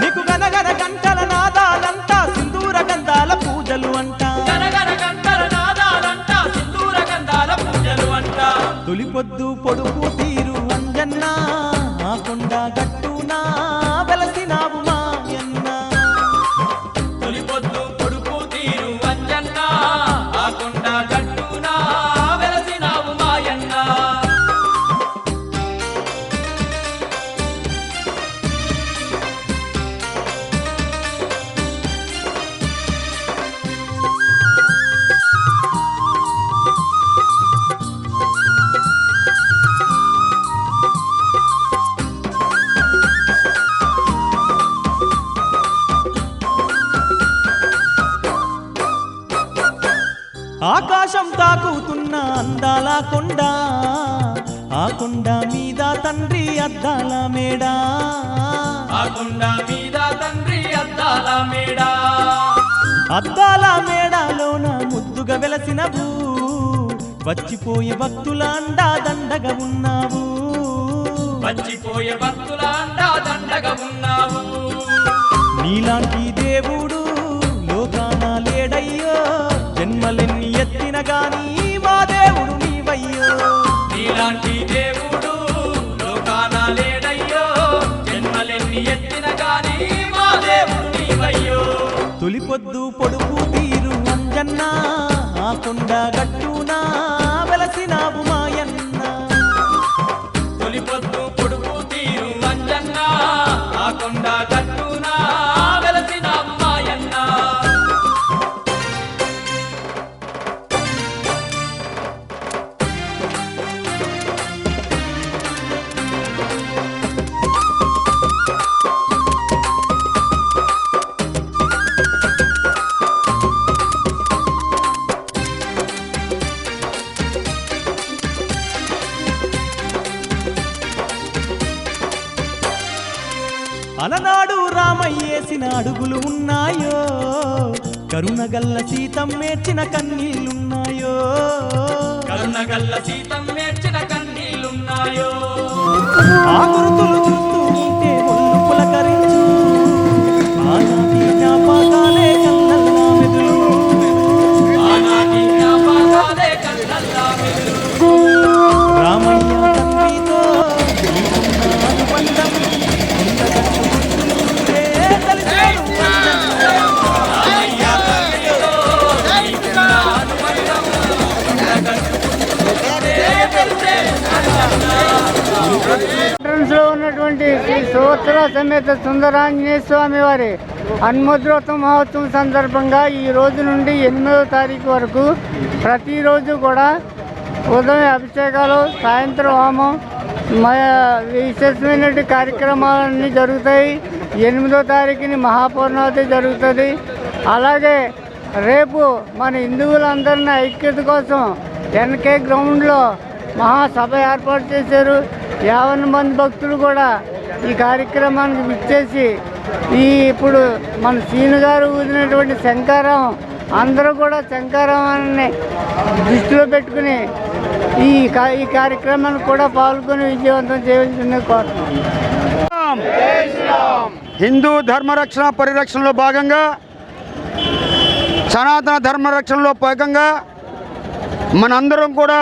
నీకు గనగన గంటల నాదాలంతా సింధూర గంధాల పూజలు అంట. గనగన గంటల నాదాలంట సింధూర గంధాల పూజలు అంట. తొలి పొద్దు పొడుపు తీరు అంజన్న ఆ కొండ గట్టునా వెలసినావు మాయన్న తొలి పొద్దు పొడుపు తీరు అంజన్న ఆ కొండ గట్టున వెలసినావు మాయన్న ఆకాశం తాకుతున్న అందాల కొండ ఆ కొండ మీద తండ్రి అద్దాల మేడా. ఆ కొండ మీద తండ్రి అద్దాల మేడ. అద్దాల మేడాలోన ముద్దుగా వెలసినవు. వచ్చిపోయే భక్తుల అండా దండగా ఉన్నావు. వచ్చిపోయే భక్తుల అండా దండగా ఉన్నావు. నీలాంటి తొలి పొద్దు పొడుపు తీరు అంజన్నా ఆ కొండ గట్టు అలనాడు రామయ్యేసిన అడుగులు ఉన్నాయో? కరుణగల్ల సీతం మేర్చిన కన్నీళ్ళున్నాయో? కరుణగల్ల సీతం నేర్చిన కన్నీళ్ళున్నాయో? ఆ లో ఉన్నటువంటి శ్రీ సోత్ర సమేత సుందరాంజనేయ స్వామి వారి హన్మద్రోత్సవ మహోత్సవం సందర్భంగా ఈ రోజు నుండి ఎనిమిదవ తారీఖు వరకు ప్రతిరోజు కూడా ఉదయం అభిషేకాలు సాయంత్రం హోమం విశేషమైనటువంటి కార్యక్రమాలన్నీ జరుగుతాయి. ఎనిమిదో తారీఖుని మహాపూర్ణవతి జరుగుతుంది. అలాగే రేపు మన హిందువులందరినీ ఐక్యత కోసం ఎన్కే గ్రౌండ్లో మహాసభ ఏర్పాటు చేశారు. యావన్ మంది భక్తులు కూడా ఈ కార్యక్రమానికి విచ్చేసి ఈ ఇప్పుడు మన సీను గారు ఊదినటువంటి శంకారం అందరూ కూడా శంకారామాన్ని దృష్టిలో పెట్టుకుని ఈ ఈ కార్యక్రమాన్ని కూడా పాల్గొని విజయవంతం చేయవలసిందిగా కోరుతున్నాం. హిందూ ధర్మరక్షణ పరిరక్షణలో భాగంగా సనాతన ధర్మరక్షణలో భాగంగా మనందరం కూడా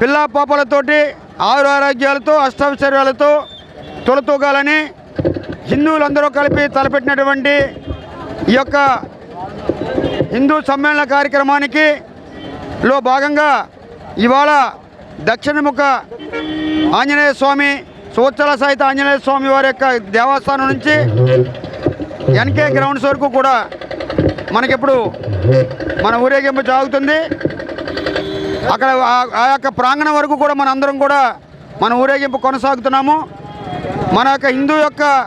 పిల్లా పాపలతోటి ఆరు ఆరోగ్యాలతో అష్టైశ్వర్యాలతో తొలతూగాలని హిందువులందరూ కలిపి తలపెట్టినటువంటి ఈ యొక్క హిందూ సమ్మేళన కార్యక్రమానికి లో భాగంగా ఇవాళ దక్షిణముఖ ఆంజనేయ స్వామి సూచల సహిత ఆంజనేయ స్వామి వారి యొక్క దేవస్థానం నుంచి ఎన్కే గ్రౌండ్స్ వరకు కూడా మనకిప్పుడు మన ఊరేగింపు సాగుతుంది. అక్కడ ఆ- యొక్క ప్రాంగణం వరకు కూడా మన అందరం కూడా మన ఊరేగింపు కొనసాగుతున్నాము. మన యొక్క హిందూ యొక్క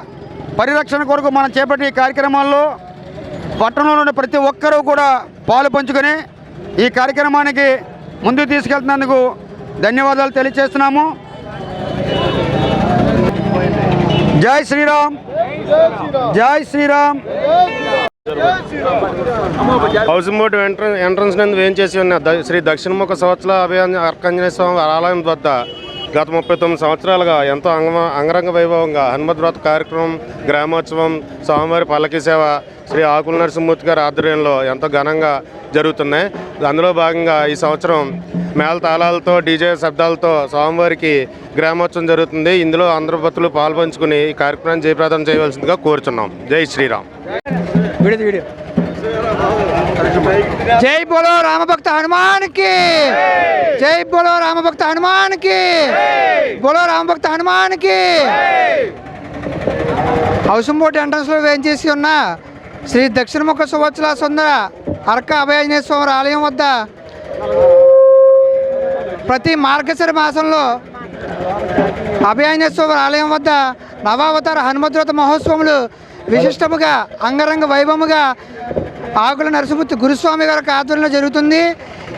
పరిరక్షణ కొరకు మనం చేపట్టిన ఈ కార్యక్రమాల్లో పట్టణంలో ఉన్న ప్రతి ఒక్కరూ కూడా పాలు పంచుకొని ఈ కార్యక్రమానికి ముందుకు తీసుకెళ్తున్నందుకు ధన్యవాదాలు తెలియజేస్తున్నాము. జై శ్రీరామ్. జై Sriram. Housing board entrance entrance నందు వేయించేసి ఉన్న? శ్రీ దక్షిణముఖ సంవత్సర అభియాన్ అర్కాంజనేయ స్వామి ఆలయం వద్ద గత ముప్పై తొమ్మిది సంవత్సరాలుగా ఎంతో అంగ అంగరంగ వైభవంగా హనుమద్వ్రత కార్యక్రమం గ్రామోత్సవం స్వామివారి పల్లకి సేవ శ్రీ ఆకుల నరసింహమూర్తి గారి ఆధ్వర్యంలో ఎంతో ఘనంగా జరుగుతున్నాయి. అందులో భాగంగా ఈ సంవత్సరం మేళ తాళాలతో డీజే శబ్దాలతో స్వామివారికి గ్రామోత్సవం జరుగుతుంది. ఇందులో అందరు భక్తులు పాల్పంచుకుని ఈ కార్యక్రమాన్ని జయప్రదం చేయవలసిందిగా కోరుచున్నాం. జై శ్రీరామ్. జై బోలో రామభక్త హనుమాన్కి! జై బోలో రామభక్త హనుమాన్కి! బోలో రామభక్త హనుమాన్కి! హౌసంబోటి ఎంట్రన్స్లో వేయించేసి ఉన్న శ్రీ దక్షిణముఖ సువత్సల సుందర అర్క అభయాంజనేయ స్వామి ఆలయం వద్ద ప్రతి మార్గశిర మాసంలో అభయాంజనేయ స్వామి ఆలయం వద్ద నవావతార హనుమద్రత మహోత్సవములు విశిష్టముగా అంగరంగ వైభవముగా ఆకుల నరసింహూర్తి గురుస్వామి గారి ఆధ్వర్యంలో జరుగుతుంది.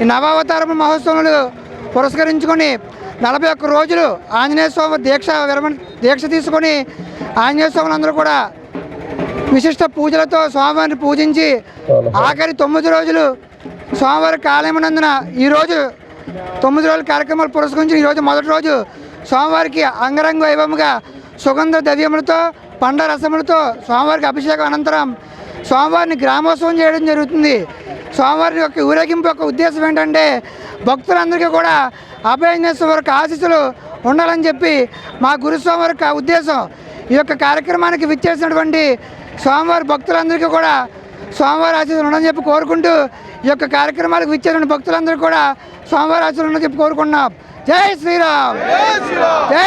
ఈ నవావతార మహోత్సవములు పురస్కరించుకొని నలభై ఒక్క రోజులు ఆంజనేయ స్వామి దీక్ష విరమణ దీక్ష తీసుకొని ఆంజనేయ స్వాములందరూ కూడా విశిష్ట పూజలతో స్వామివారిని పూజించి ఆఖరి తొమ్మిది రోజులు స్వామివారి కాలమైనందున ఈరోజు తొమ్మిది రోజుల కార్యక్రమాలు పురస్కరించి ఈరోజు మొదటి రోజు స్వామివారికి అంగరంగ వైభవముగా సుగంధ ద్రవ్యములతో పండ రసములతో స్వామివారికి అభిషేకం అనంతరం స్వామివారిని గ్రామోత్సవం చేయడం జరుగుతుంది. స్వామివారి యొక్క ఊరేగింపు యొక్క ఉద్దేశం ఏంటంటే భక్తులందరికీ కూడా అభయాంజనేశ్వర వారికి ఆశీస్సులు ఉండాలని చెప్పి మా గురుస్వామి వారి యొక్క ఉద్దేశం. ఈ యొక్క కార్యక్రమానికి విచ్చేసినటువంటి స్వామివారి భక్తులందరికీ కూడా స్వామివారి ఆశీస్సులు ఉండని చెప్పి కోరుకుంటూ ఈ యొక్క కార్యక్రమాలకు విచ్చేసిన భక్తులందరూ కూడా స్వామివారి ఆశీస్సులు ఉండని చెప్పి కోరుకుంటున్నాం. జై శ్రీరామ్! జై